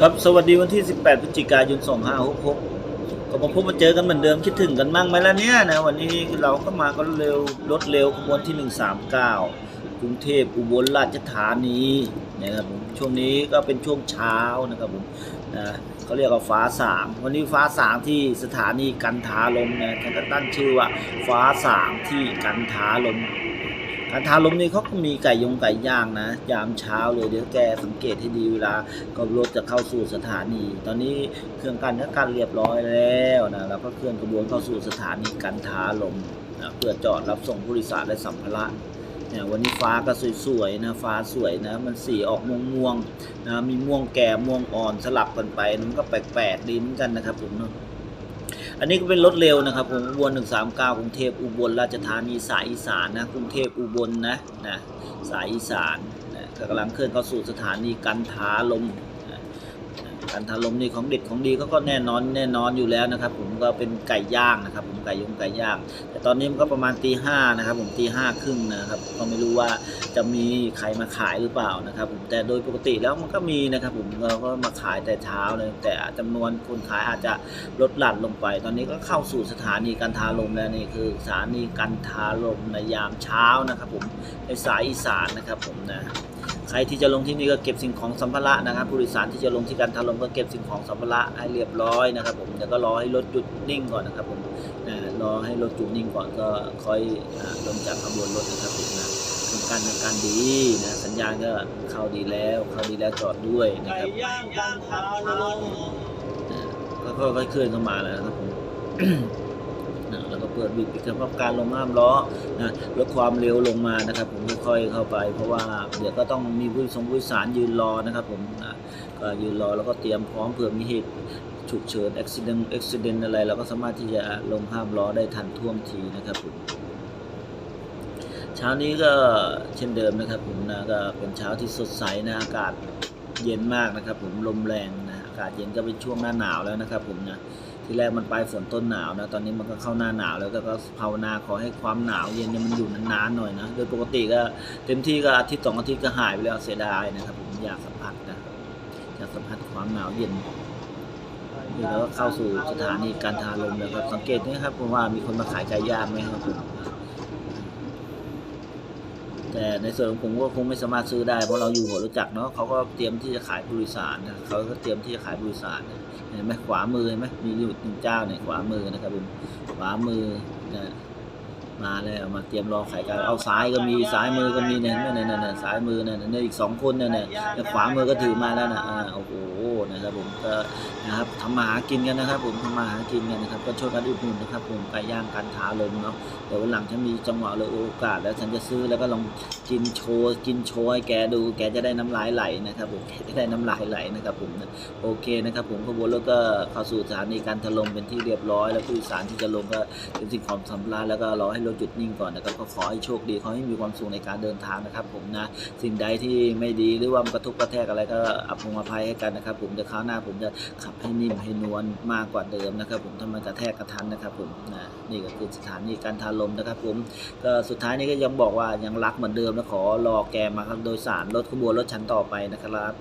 ครับสวัสดีวันที่ 18พฤศจิกายน 2566ก็มาพบมาเจอกันเหมือนเดิมคิดถึงกันมั่งไหมล่ะเนี่ยนะวันนี้เราก็มาก็เร็วรถเร็วขบวนที่ 139 กรุงเทพอุบลราชธานีนะครับผมช่วงนี้ก็เป็นช่วงเช้านะครับผมนะเขาเรียกว่าฟ้าสางวันนี้ฟ้าสางที่สถานีกันทาลมนะเขาก็ตั้งชื่อว่าฟ้าสางที่กันทาลม การทาลมนี่เขาก็มีไก่ยงไก่ย่างนะ ยามเช้าเลยเดี๋ยวแกสังเกตให้ดีเวลาก็รถจะเข้าสู่สถานี ตอนนี้เครื่องกันก็กันเรียบร้อยแล้วนะแล้วก็เคลื่อนกระบวนเข้าสู่สถานีกันทาลมนะเพื่อจอดรับส่งผู้โดยสารและสัมภาระเนี่ยวันนี้ฟ้าก็สวยๆนะฟ้าสวยนะมันสีออกม่วงๆนะมีม่วงแก่ม่วงอ่อนสลับกันไปมันก็แปลกๆดีเหมือนกันนะครับผมเนาะ อันนี้ก็เป็นรถเร็วนะครับผมอุบล139กรุงเทพอุบลราชธานีสายอีสานนะกรุงเทพอุบลนะนะสายอีสานนะก็กำลังเคลื่อนเข้าสู่สถานีกันทาลม กันทาลมนี่ของเด็ดของดีเขาก็แน่นอนแน่นอนอยู่แล้วนะครับ ผมก็เป็นไก่ย่างนะครับ ผมไก่ยงไก่ย่าง แต่ตอนนี้มันก็ประมาณตีห้านะครับผมตีห้าครึ่งนะครับก็ไม่รู้ว่าจะมีใครมาขายหรือเปล่านะครับ ผมแต่โดยปกติแล้วมันก็มีนะครับ ผมเราก็มาขายแต่เช้าเลยแต่จำนวนคนขายอาจจะลดหลั่นลงไป ตอนนี้ก็เข้าสู่สถานีกันทาลมแล้วนี่คือสถานีกันทาลมในยามเช้านะครับ ผมในสายอีสานนะครับผมนะ ใครที่จะลงที่นี่ก็เก็บสิ่งของสัมภาระนะครับผู้โดยสารที่จะลงที่กันทาลมก็เก็บสิ่งของสัมภาระให้เรียบร้อยนะครับ ผมเดี๋ยวก็รอให้รถหยุดนิ่งก่อนนะครับผมนะรอให้รถหยุดนิ่งก่อนก็ค่อยอ่าลงจากขบวนรถนะครับผมนะทำการทำการดีนะสัญญาณก็เข้าดีแล้วเข้าดีแล้วจอดด้วยนะครับย่างกันทาลมก็ค่อยๆเคลื่อนเข้ามาแล้วนะครับผมนะแล้วก็ เปิดบิดปิดกระพับการลงห้ามล้อนะลดความเร็วลงมานะครับ ผมค่อยๆเข้าไป เพราะว่าเดี๋ยวก็ต้องมีผู้สงผู้ดสารยืนรอนะครับผมนะก็ยืนรอแล้วก็เตรียมพร้อมเผื่อมีเหตุฉุกเฉินอุบิเหตุอุบิเหตุอะไรเราก็สามารถที่จะลงห้ามล้อได้ทันท่วงทีนะครับผมเช้านี้ก็เช่นเดิมนะครับผมนะก็เป็นเช้าที่สดใสนะอากาศเย็นมากนะครับ ผมลมแรงนะอากาศเย็นก็เป็นช่วงหน้าหนาวแล้วนะครับผมนะ ที่แรกมันปลายฝนต้นหนาวนะตอนนี้มันก็เข้าหน้าหนาวแล้วก็ก็ภาวนาขอให้ความหนาวเย็นเนี่ยมันอยู่นานๆหน่อยนะโดยปกติก็เต็มที่ก็อาทิตย์สองอาทิตย์ก็หายไปแล้วเสียดายนะครับผมอยากสัมผัสนะอยากสัมผัสความหนาวเย็นนี่แล้วก็เข้าสู่สถานีการทาลมแล้วครับสังเกตนะครับผมว่ามีคนมาขายไก่ย่างไหมครับผม แต่ในส่วนของผมก็คงไม่สามารถซื้อได้เพราะเราอยู่หัวรู้จักเนาะเขาก็เตรียมที่จะขายบริษัทนะเขาก็เตรียมที่จะขายบริษัทเห็นไหมขวามือเห็นไหมมีอยู่หนึ่งเจ้าเนี่ยขวามือนะครับผมขวามือนะมาแล้วมาเตรียมรอขายกันเอาซ้ายก็มีซ้ายมือก็มีเนี่ยเนี่ยเนี่ยเนี่ยซ้ายมือเนี่ยเนี่ยอีกสองคนเนี่ยเนี่ยเนี่ยขวามือก็ถือมาแล้วนะอ่าโอ้โห นะครับผมก็นะครับทำมาหากินกันนะครับ ผมทำมาหากินกันนะครับก็ช่วยกันอุดหนุนนะครับ ผมไก่ย่างกันทาลมเนาะเดี๋ยววันหลังฉันมีจังหวะหรือโอกาส แล้วฉันจะซื้อแล้วก็ลองกินโชว์กินโชว์ให้แกดูแกจะได้น้ำลายไหลนะครับผมแกจะได้น้ำลายไหลนะครับผมนะโอเคนะครับผมขบวนรถก็เข้าสู่สถานีการถล่มเป็นที่เรียบร้อย แล้วผู้โดยสารที่จะลงก็เป็นสิ่งของสำราญแล้วก็รอให้รถหยุดนิ่งก่อนนะครับก็ขอให้โชคดีขอให้มีความสุขในการเดินทางนะครับ ผมนะสิ่งใดที่ไม่ดีหรือว่ามันกระทบกระแทกอะไรก็อภัยให้กันนะครับผมเดี๋ยวคราวหน้าผมจะขับให้นิ่มให้นวลมากกว่าเดิมนะครับ ผมถ้ามันกระแทกกระทันนะครับผมนะนี่ก็คือสถานีการทาลมนะครับ ผมก็สุดท้ายนี้ก็ยังบอกว่ายังรักเหมือนเดิมนะขอรอแกมาครับโดยสารรถขบวนรถชั้นต่อไปนะครับ